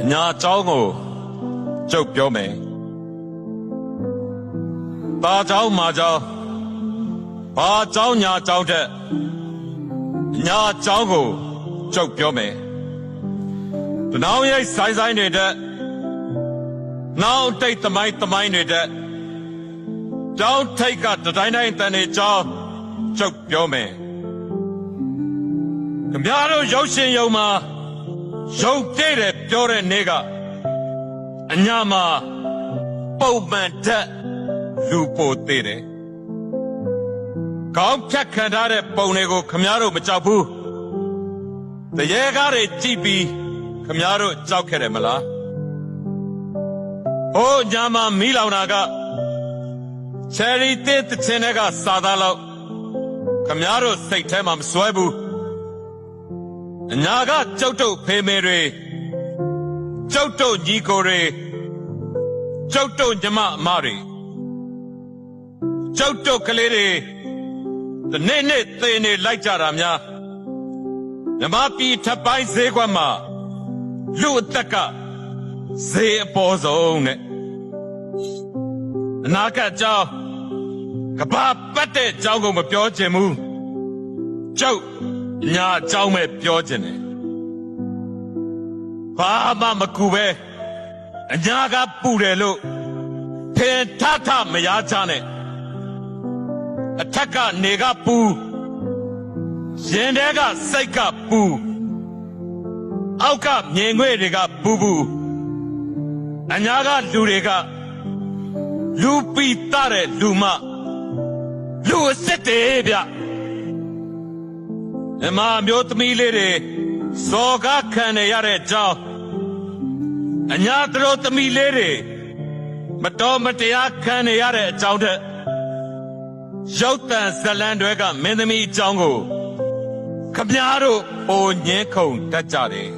အညာအကြောင်းကိုကျုပ်ပြောမယ်။ตาเจ้าမာเจ้าဘာเจ้าညာเจ้าတဲ့ညာအကြောင်းကိုကျုပ်ပြောမယ်။တနောင်ရိတ်ဆိုင်ဆိုင်တွေတဲ့နောက်တိတ်သမိုင်းသမိုင်းတွေတဲ့ကြောင်းထိတ်ကတတိုင်းတိုင်းတန်နေကြောင်းကျုပ်ပြောမယ်။ခင်ဗျားတို့ရုပ်ရှင်ယုံမှာ ရုပ်တည်တယ်ပြောတဲ့နေ့ကအညာမှာပုံမှန်တက်လူပိုသေးတယ်။ကောင်းဖြတ်ခံထားတဲ့ပုံတွေကိုခမားတို့မကြောက်ဘူး။တရေကားတွေကြည့်ပြီးခမားတို့ကြောက်ခဲ့တယ်မလား။ဟိုညာမှာမီးလောင်တာကချယ်ရီတစ်တချင်တွေကစာသားလောက်ခမားတို့စိတ်ထဲမှာမစွဲဘူး။ အညာကကြောက်တုတ်ဖေမေတွေကြောက်တုတ်ညီကိုတွေကြောက်တုတ်ညီမအမတွေကြောက်တုတ်ကလေးတွေဒီနေ့နေ့သေနေလိုက်ကြတာများမြမပြည်ထပ်ပိုင်းဈေးကွက်မှာလူအသက်ကဈေးအပေါ်ဆုံးနဲ့အနာကတ်ကြောင်းကဘာပတ်တဲ့ကြောင်းကိုမပြောချင်ဘူးကြောက် ညာအကြောင်းပဲပြောခြင်းတယ်ဘာမှမကူပဲအညာကပူတယ်လို့ထင်ထထမရချနဲ့အထက်ကနေကပူရင်ထဲကစိတ်ကပူအောက်ကမြင်ငွေတွေကပူပူအညာကလူတွေကလူပီတတဲ့လူမလူအစ်စ်တယ်ဗျ မြမမျိုးသမီးလေးတွေစော်ကားခံနေရတဲ့အကြောင်းအညာသူတို့သမီးလေးတွေမတော်မတရားခံနေရတဲ့အကြောင်းတဲ့ရုပ်တံဇလံတွေကမင်းသမီးအကြောင်းကိုခမည်းတော်ပုံညင်းခုန်တတ်ကြတယ်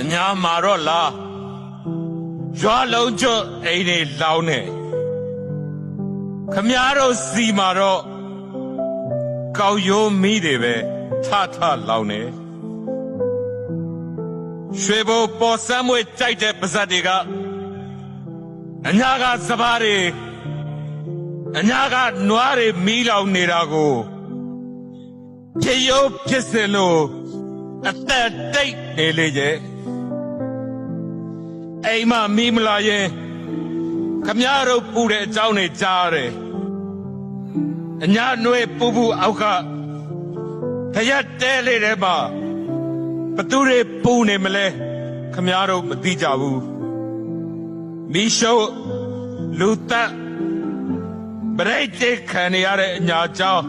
အညာမာတော့လားရွာလုံးကျွတ်အိမ်တွေလောင်းနေခမည်းတော်စီမာတော့ ကောက်ရိုးမီးတွေပဲထထလောင်နေရွှေဘိုပေါ်စမ်းမွေကြိုက်တဲ့ပါဇက်တွေကအညာကစပားတွေအညာကနွားတွေမီးလောင်နေတာကိုဖြစ်ရိုးဖြစ်စင်လို့အသက်တိတ်နေလေရဲ့အိမ်မမီးမလာရင်ခမရတို့ပူတဲ့အကြောင်းတွေကြားရတယ် အညာနွေပူပူအောက်ကဖရက်တဲလေးထဲမှာဘသူတွေပူနေမလဲခမည်းတော်မသိကြဘူးမိရှုလူတက်ပရိတ်တိခံရတဲ့အညာကြောင့်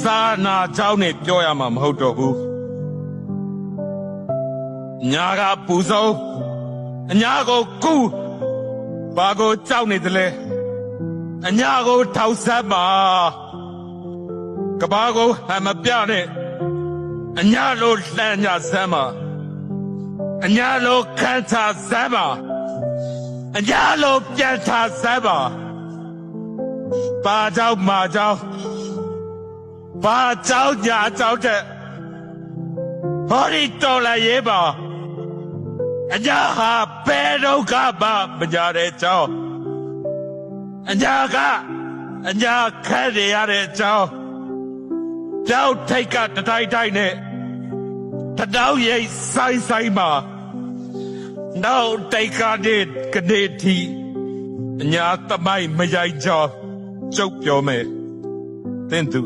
စာနာကြောင့်နဲ့ပြောရမှာမဟုတ်တော့ဘူးညာကပူဆုံးအညာကိုကူဘာကိုကြောက်နေသလဲ အညာကိုထောက်ဆက်ပါကဘာကိုဟမပြနဲ့အညာလိုလှန်ညာဆမ်းပါအညာလိုခန့်ချဆမ်းပါအညာလိုပြန်ချဆမ်းပါပါကြောက်မာကြောက်ပါကြောက်ညာကြောက်တဲ့ဟောဒီတော်လာရေးပါအညာဟာဘယ်ဒုက္ခမှမကြတဲ့ကြောင်း အညာကအညာခက်နေရတဲ့အကြောင်းကြောက်ထိတ်ကတတိုင်းတိုင်းနဲ့တတောင်းရိတ်ဆိုင်ဆိုင်မှာနောက်တိတ်ကနေကနေတီအညာသမိုင်းမရိုက်ကြောင်းကျုပ်ပြောမယ်သင်သူ